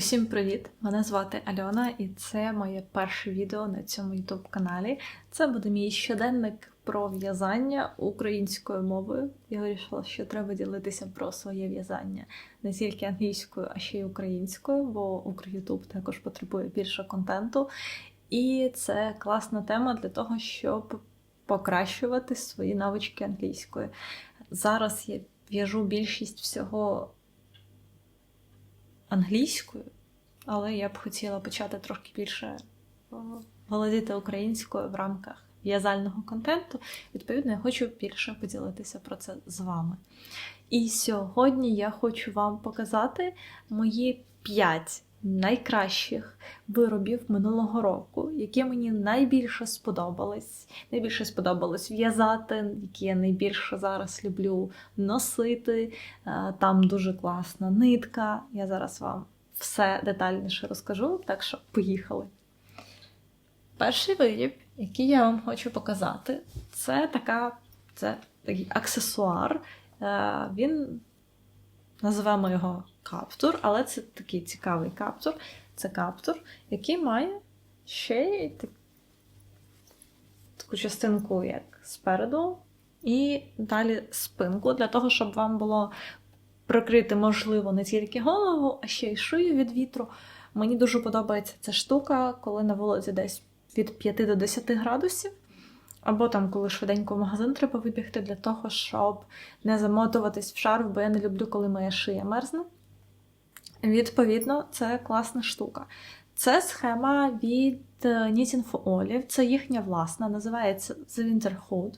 Усім привіт! Мене звати Альона, і це моє перше відео на цьому youtube каналі. Це буде мій щоденник про в'язання українською мовою. Я вирішила, що треба ділитися про своє в'язання не тільки англійською, а ще й українською, бо Укрютуб також потребує більше контенту. І це класна тема для того, щоб покращувати свої навички англійської. Зараз я в'яжу більшість всього англійською, але я б хотіла почати трошки більше володіти українською в рамках в'язального контенту. Відповідно, я хочу більше поділитися про це з вами. І сьогодні я хочу вам показати мої 5 найкращих виробів минулого року, які мені найбільше сподобались. Найбільше сподобалось в'язати, які я найбільше зараз люблю носити. Е, Там дуже класна нитка. Я зараз вам все детальніше розкажу, так що поїхали. Перший виріб, який я вам хочу показати, це така, це такий аксесуар. Е, Він називаємо його каптур, але це такий цікавий каптур. Це каптур, який має ще й так- таку частинку, як спереду, і далі спинку, для того, щоб вам було прикрити, можливо, не тільки голову, а ще й шию від вітру. Мені дуже подобається ця штука, коли на вулиці десь від 5 до 10 градусів. Або там, коли швиденько в магазин треба вибігти для того, щоб не замотуватись в шарф, бо я не люблю, коли моя шия мерзне. Відповідно, це класна штука. Це схема від е, Knitting for Olive, це їхня власна, називається The Winter Hood.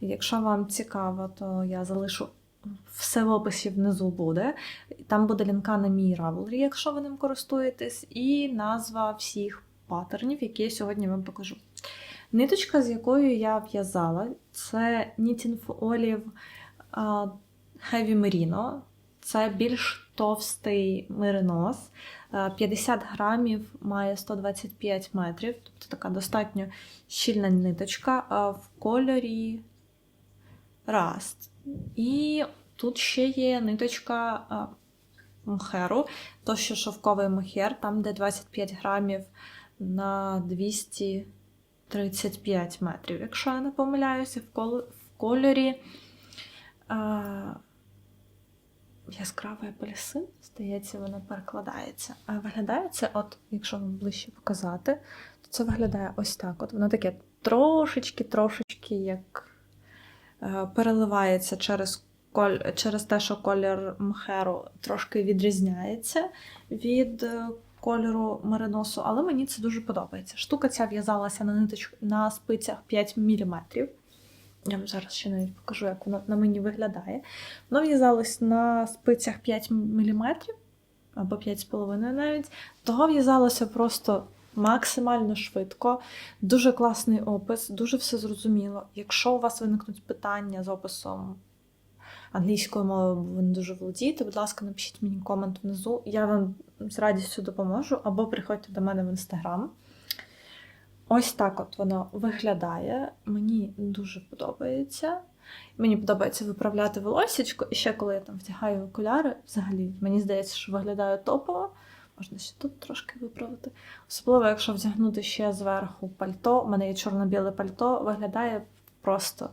Якщо вам цікаво, то я залишу все в описі внизу буде. Там буде лінка на мій Ravelry, якщо ви ним користуєтесь, і назва всіх паттернів, які я сьогодні вам покажу. Ниточка, з якою я в'язала, це Knitting for Olive Heavy Merino. Це більш товстий меринос. Е, 50 грамів має 125 метрів, тобто така достатньо щільна ниточка в кольорі Rust. І тут ще є ниточка мхеру, то що шовковий мохер, там де 25 грамів на 235 метрів, якщо я не помиляюся, в, кол- в кольорі а, яскравий апельсин, здається, воно перекладається. А виглядає це, от, якщо вам ближче показати, то це виглядає ось так. От Воно таке трошечки-трошечки як е, переливається через, коль... через те, що колір мхеру трошки відрізняється від е, кольору мериносу, але мені це дуже подобається. Штука ця в'язалася на ниточ... на спицях 5 мм. Я вам зараз ще навіть покажу, як воно на мені виглядає. Воно в'язалось на спицях 5 мм або 5,5 навіть. Того в'язалося просто максимально швидко, дуже класний опис, дуже все зрозуміло. Якщо у вас виникнуть питання з описом англійської мови, бо ви не дуже володієте, будь ласка, напишіть мені комент внизу. Я вам з радістю допоможу, або приходьте до мене в інстаграм. Ось так от воно виглядає. Мені дуже подобається. Мені подобається виправляти волосічко, і ще коли я там вдягаю окуляри, взагалі, мені здається, що виглядає топово. Можна ще тут трошки виправити. Особливо, якщо вдягнути ще зверху пальто. У мене є чорно-біле пальто, виглядає просто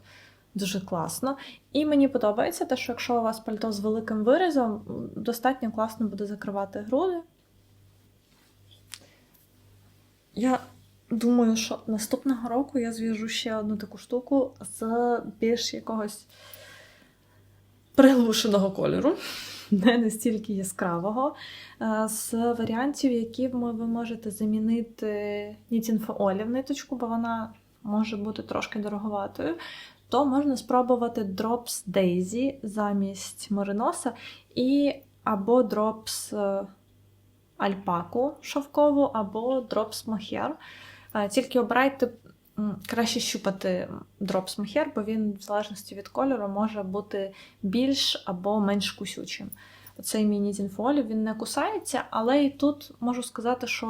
дуже класно. І мені подобається те, що якщо у вас пальто з великим вирізом, достатньо класно буде закривати груди. Я думаю, що наступного року я зв'яжу ще одну таку штуку з більш якогось приглушеного кольору, не настільки яскравого, е, з варіантів, які ви можете замінити for Olive ниточку, бо вона може бути трошки дороговатою. То можна спробувати Drops Daisy замість Мориноса і або Drops е, Альпаку шовкову, або Drops. Е, Тільки обирайте краще щупати Drops Mohair, бо він, в залежності від кольору, може бути більш або менш кусючим. Оцей Knitting він не кусається, але і тут можу сказати, що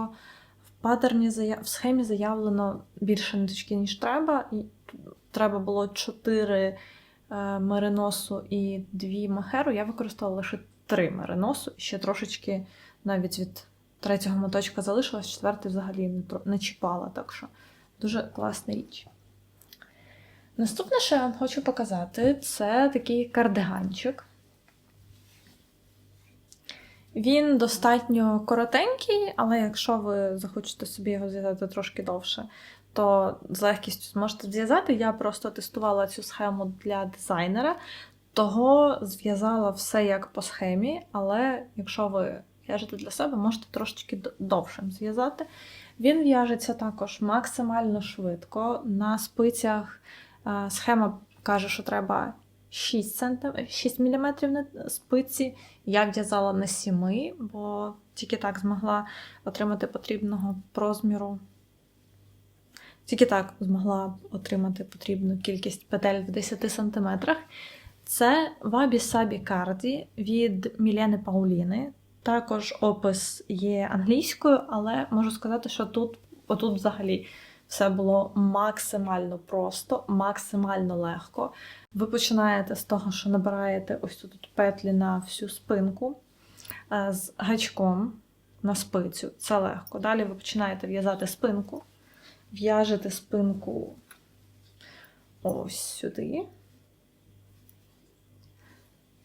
в паттерні в схемі заявлено більше ниточки, ніж треба. І треба було 4 е, мериносу і 2 махеру. Я використовувала лише 3 мериносу, і ще трошечки навіть від третього моточка залишилась, четвертий взагалі не чіпала, так що дуже класна річ. Наступне, що я вам хочу показати, це такий кардиганчик. Він достатньо коротенький, але якщо ви захочете собі його зв'язати трошки довше, то з легкістю зможете зв'язати. Я просто тестувала цю схему для дизайнера, того зв'язала все як по схемі, але якщо ви в'яжете для себе, можете трошечки довшим зв'язати. Він в'яжеться також максимально швидко. На спицях е, схема каже, що треба 6, см, 6 мм на спиці. Я в'язала на 7, бо тільки так змогла отримати потрібного розміру. Тільки так змогла отримати потрібну кількість петель в 10 см. Це Вабі Сабі Карді від Мілени Пауліни. Також опис є англійською, але можу сказати, що тут, отут взагалі все було максимально просто, максимально легко. Ви починаєте з того, що набираєте ось тут петлі на всю спинку е, з гачком на спицю. Це легко. Далі ви починаєте в'язати спинку, в'яжете спинку ось сюди.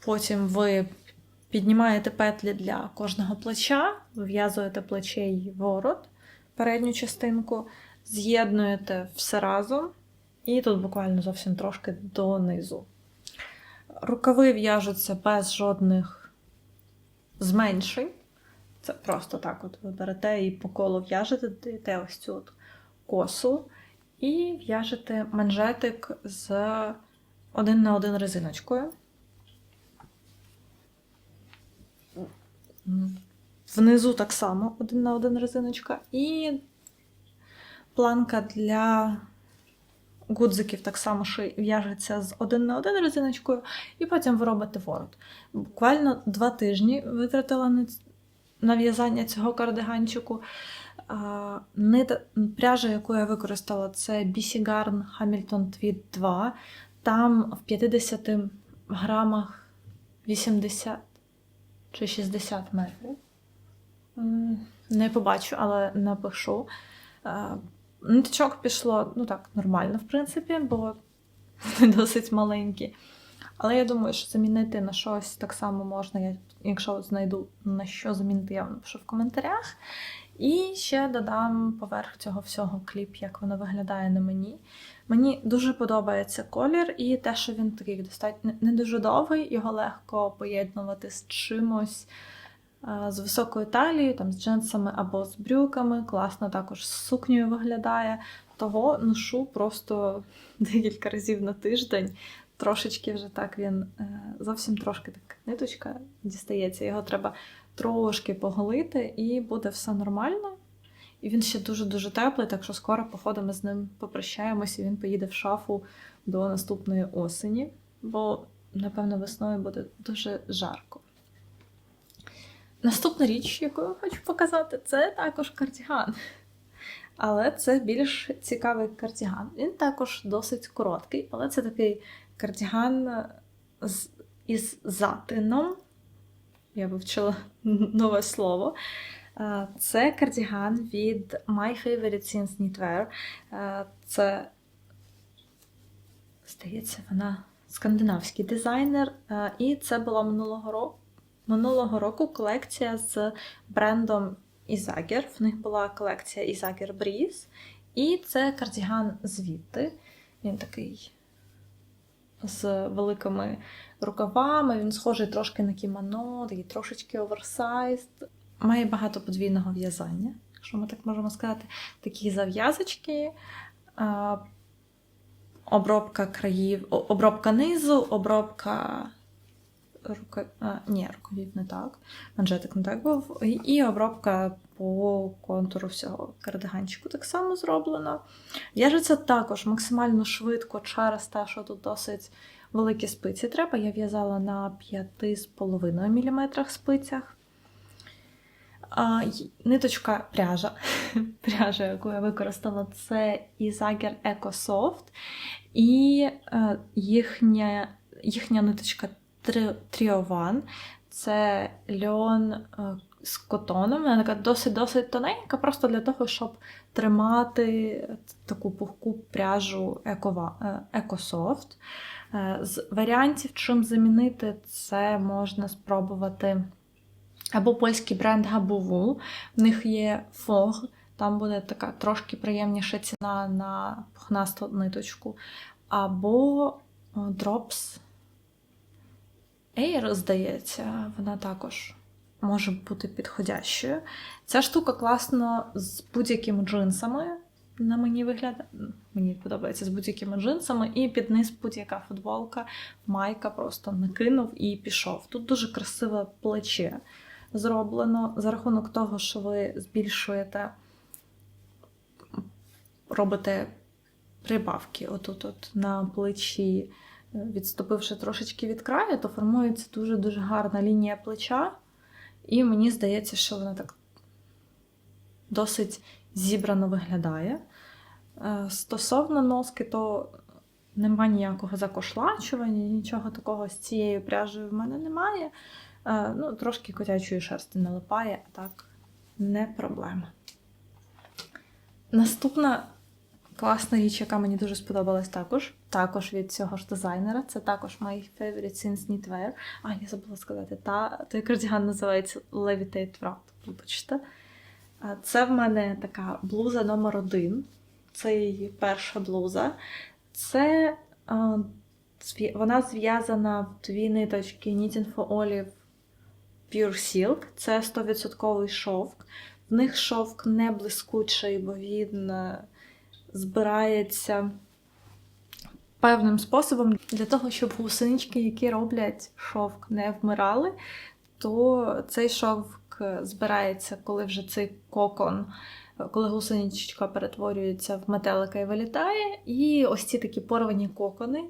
Потім ви піднімаєте петлі для кожного плеча, вив'язуєте плече і ворот, передню частинку, з'єднуєте все разом, і тут буквально зовсім трошки донизу. Рукави в'яжуться без жодних зменшень. Це просто так: от ви берете і по колу в'яжете, даєте ось цю от косу, і в'яжете манжетик з один на один резиночкою. Внизу так само один на один резиночка. І планка для гудзиків так само в'яжеться з один на один резиночкою, і потім ви робите ворот. Буквально два тижні витратила на, в'язання цього кардиганчику. Пряжа, яку я використала, це BC Garn Hamilton Tweed 2. Там в 50 грамах 80 чи 60 метрів. Не побачу, але напишу. Е, Ниточок пішло, ну так, нормально, в принципі, бо вони досить маленькі. Але я думаю, що замінити на щось так само можна. Якщо знайду на що замінити, я вам напишу в коментарях. І ще додам поверх цього всього кліп, як воно виглядає на мені. Мені дуже подобається колір, і те, що він такий достатньо не дуже довгий, його легко поєднувати з чимось з високою талією, там, з джинсами або з брюками. Класно також з сукнею виглядає. Того ношу просто декілька разів на тиждень. Трошечки вже так він е, зовсім трошки так ниточка дістається. Його треба трошки поголити, і буде все нормально. І він ще дуже-дуже теплий, так що скоро, походу, ми з ним попрощаємось, і він поїде в шафу до наступної осені, бо, напевно, весною буде дуже жарко. Наступна річ, яку я хочу показати, це також кардіган. Але це більш цікавий кардіган. Він також досить короткий, але це такий кардіган з, із затином. Я вивчила нове слово. Це кардіган від My Favorite Since Knitwear. Це, здається, вона скандинавський дизайнер. І це була минулого року. Минулого року колекція з брендом Ізагер. В них була колекція Ізагер Breeze. І це кардіган звідти. Він такий з великими рукавами. Він схожий трошки на кімоно, такий трошечки оверсайз. Має багато подвійного в'язання, якщо ми так можемо сказати. Такі зав'язочки, обробка країв, обробка низу, обробка рука... ні, рукавів не так. Манжетик не так був. І- обробка по контуру всього кардиганчику так само зроблена. В'яжеться також максимально швидко через те, що тут досить великі спиці треба. Я в'язала на 5,5 мм спицях. А, ниточка пряжа. пряжа, яку я використала, це Eco Soft. І е, їхня, їхня ниточка One. Це льон е, з котоном. Вона така досить-досить тоненька, просто для того, щоб тримати таку пухку пряжу Екософт. Е, З варіантів, чим замінити, це можна спробувати або польський бренд Габуву. В них є фог, там буде така трошки приємніша ціна на пухнасту ниточку. Або Drops Air, здається, вона також може бути підходящою. Ця штука класно з будь-якими джинсами. На мені виглядає. Мені подобається з будь-якими джинсами, і під низ будь-яка футболка, майка просто накинув і пішов. Тут дуже красиве плече зроблено за рахунок того, що ви збільшуєте, робите прибавки отут от на плечі, е, відступивши трошечки від краю, то формується дуже-дуже гарна лінія плеча. І мені здається, що вона так досить зібрано виглядає. Е, Стосовно носки, то нема ніякого закошлачування, нічого такого з цією пряжею в мене немає. Е, Ну, трошки котячої шерсти налипає, а так не проблема. Наступна класна річ, яка мені дуже сподобалась також, також від цього ж дизайнера. Це також My Favorite Since Knitwear. А, я забула сказати, та той кардіган називається Levitate Wrap, вибачте. Це в мене така блуза номер один. Це її перша блуза. Це вона зв'язана в дві ниточки Knitting for Olive Pure Silk. Це 100% шовк. В них шовк не блискучий, бо він е, збирається певним способом для того, щоб гусенички, які роблять шовк, не вмирали, то цей шовк збирається, коли вже цей кокон, коли гусеничка перетворюється в метелика і вилітає. І ось ці такі порвані кокони,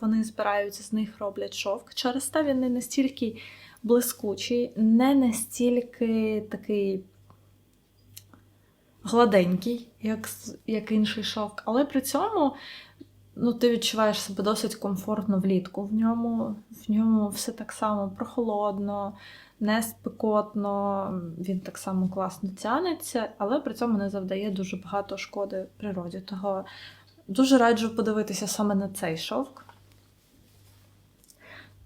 вони збираються, з них роблять шовк. Через те він не настільки блискучий, не настільки такий гладенький, як, як інший шовк, але при цьому ну, ти відчуваєш себе досить комфортно влітку. В ньому, в ньому все так само прохолодно, не спекотно, він так само класно тянеться, але при цьому не завдає дуже багато шкоди природі. Того дуже раджу подивитися саме на цей шовк.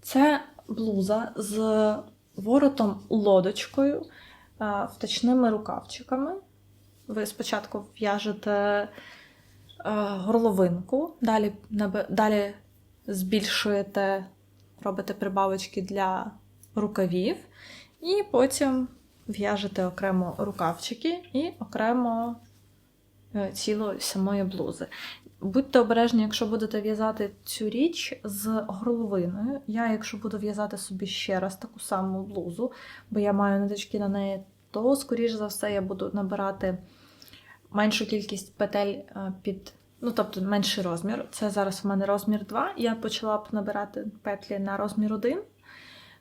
Це блуза з воротом лодочкою, а, втачними рукавчиками. Ви спочатку в'яжете горловинку, далі, далі збільшуєте, робите прибавочки для рукавів, і потім в'яжете окремо рукавчики і окремо тіло самої блузи. Будьте обережні, якщо будете в'язати цю річ з горловиною. Я, якщо буду в'язати собі ще раз таку саму блузу, бо я маю ниточки на неї, то, скоріш за все, я буду набирати меншу кількість петель е, під, ну, тобто менший розмір. Це зараз у мене розмір 2. Я почала б набирати петлі на розмір 1.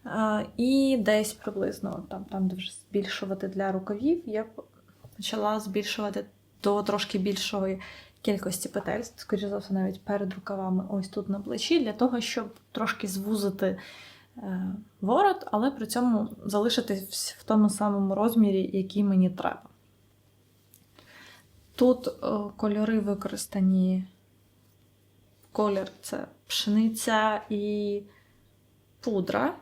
Е, І десь приблизно там, там де вже збільшувати для рукавів, я б почала збільшувати до трошки більшої кількості петель, скоріше за все, навіть перед рукавами, ось тут на плечі, для того, щоб трошки звузити е, ворот, але при цьому залишитись в тому самому розмірі, який мені треба. Тут е, кольори використані. Колір це пшениця і пудра.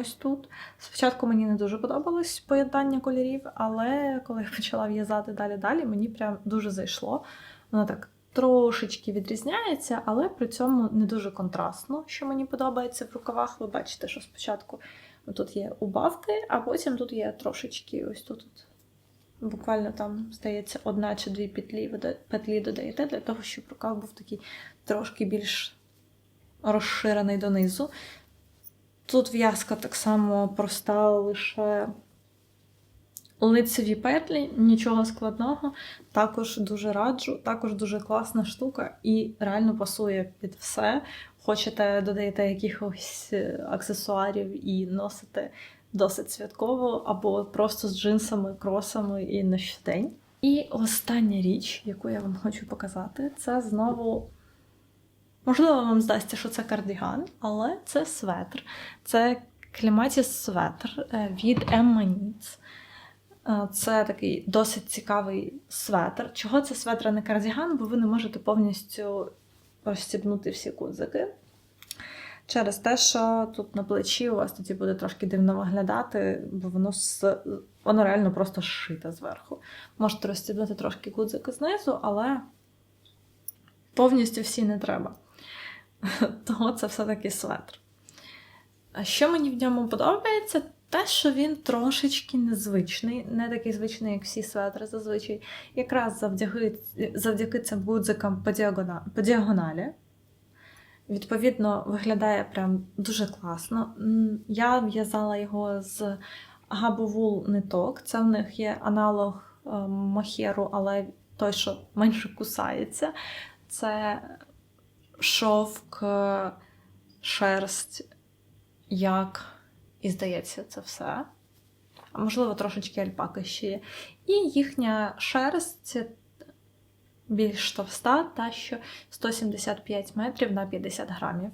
Ось тут. Спочатку мені не дуже подобалось поєднання кольорів, але коли я почала в'язати далі-далі, мені прям дуже зайшло. Воно так трошечки відрізняється, але при цьому не дуже контрастно, що мені подобається в рукавах. Ви бачите, що спочатку тут є убавки, а потім тут є трошечки ось тут. Буквально там, здається, одна чи дві петлі, петлі додаєте для того, щоб рукав був такий трошки більш розширений донизу. Тут в'язка так само проста, лише лицеві петлі, нічого складного. Також дуже раджу, також дуже класна штука і реально пасує під все. Хочете, додаєте якихось е, аксесуарів і носите досить святково, або просто з джинсами, кросами і на щодень. І остання річ, яку я вам хочу показати, це знову. Можливо, вам здасться, що це кардиган, але це светр. Це Кліматіс светр е, від Emma Needs. Е, Це такий досить цікавий светр. Чого це светр, а не кардіган? Бо ви не можете повністю розстібнути всі кудзики. Через те, що тут на плечі у вас тоді буде трошки дивно виглядати, бо воно з... воно реально просто зшите зверху. Можете розстібнути трошки кудзики знизу, але повністю всі не треба. Того це все-таки светр. А що мені в ньому подобається? Те, що він трошечки незвичний, не такий звичний, як всі светри зазвичай. Якраз завдяки, завдяки цим гудзикам по, діагона- по діагоналі. Відповідно, виглядає прям дуже класно. Я в'язала його з Габовул ниток. Це в них є аналог е, мохеру, але той, що менше кусається. Це шовк, шерсть, як і здається, це все. А можливо, трошечки альпаки ще є. І їхня шерсть більш товста, та що 175 метрів на 50 грамів.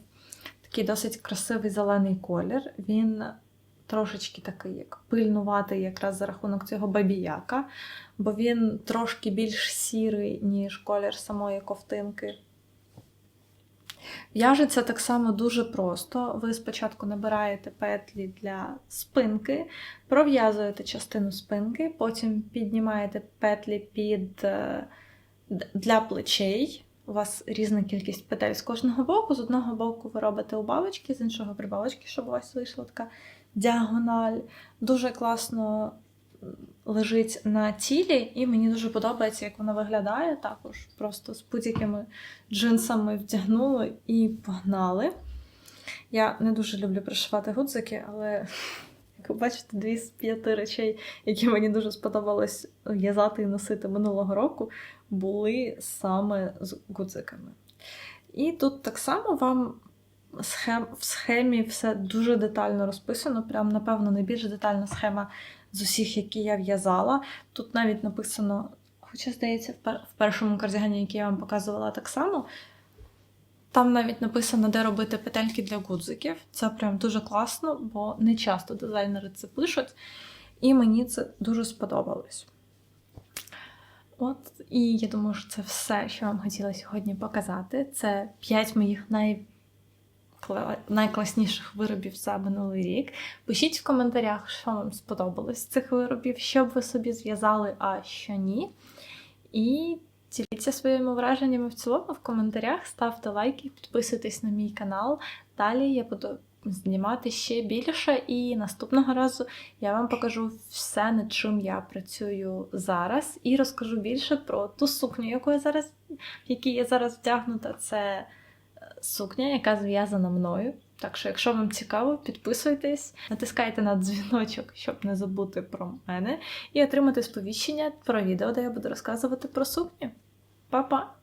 Такий досить красивий зелений колір. Він трошечки такий, як пильнуватий, якраз за рахунок цього бабіяка, бо він трошки більш сірий, ніж колір самої ковтинки. В'яжеться так само дуже просто. Ви спочатку набираєте петлі для спинки, пров'язуєте частину спинки, потім піднімаєте петлі під е, для плечей. У вас різна кількість петель з кожного боку. З одного боку ви робите убавочки, з іншого прибавочки, щоб у вас вийшла така діагональ. Дуже класно лежить на тілі, і мені дуже подобається, як вона виглядає також. Просто з будь-якими джинсами вдягнули і погнали. Я не дуже люблю пришивати гудзики, але як ви бачите, дві з п'яти речей, які мені дуже сподобалось в'язати і носити минулого року, були саме з гудзиками. І тут так само вам схем, в схемі все дуже детально розписано. Прям, напевно, найбільш детальна схема з усіх, які я в'язала. Тут навіть написано, хоча, здається, в першому кардигані, який я вам показувала так само. Там навіть написано, де робити петельки для гудзиків. Це прям дуже класно, бо не часто дизайнери це пишуть. І мені це дуже сподобалось. От, і я думаю, що це все, що вам хотіла сьогодні показати. Це 5 моїх най... кла- найкласніших виробів за минулий рік. Пишіть в коментарях, що вам сподобалось з цих виробів, що б ви собі зв'язали, а що ні. І діліться своїми враженнями в цілому в коментарях, ставте лайки, підписуйтесь на мій канал. Далі я буду знімати ще більше, і наступного разу я вам покажу все, над чим я працюю зараз, і розкажу більше про ту сукню, яку я зараз, в якій я зараз вдягнута. Це сукня, яка зв'язана мною. Так що, якщо вам цікаво, підписуйтесь, натискайте на дзвіночок, щоб не забути про мене, і отримати сповіщення про відео, де я буду розказувати про сукню. Па-па!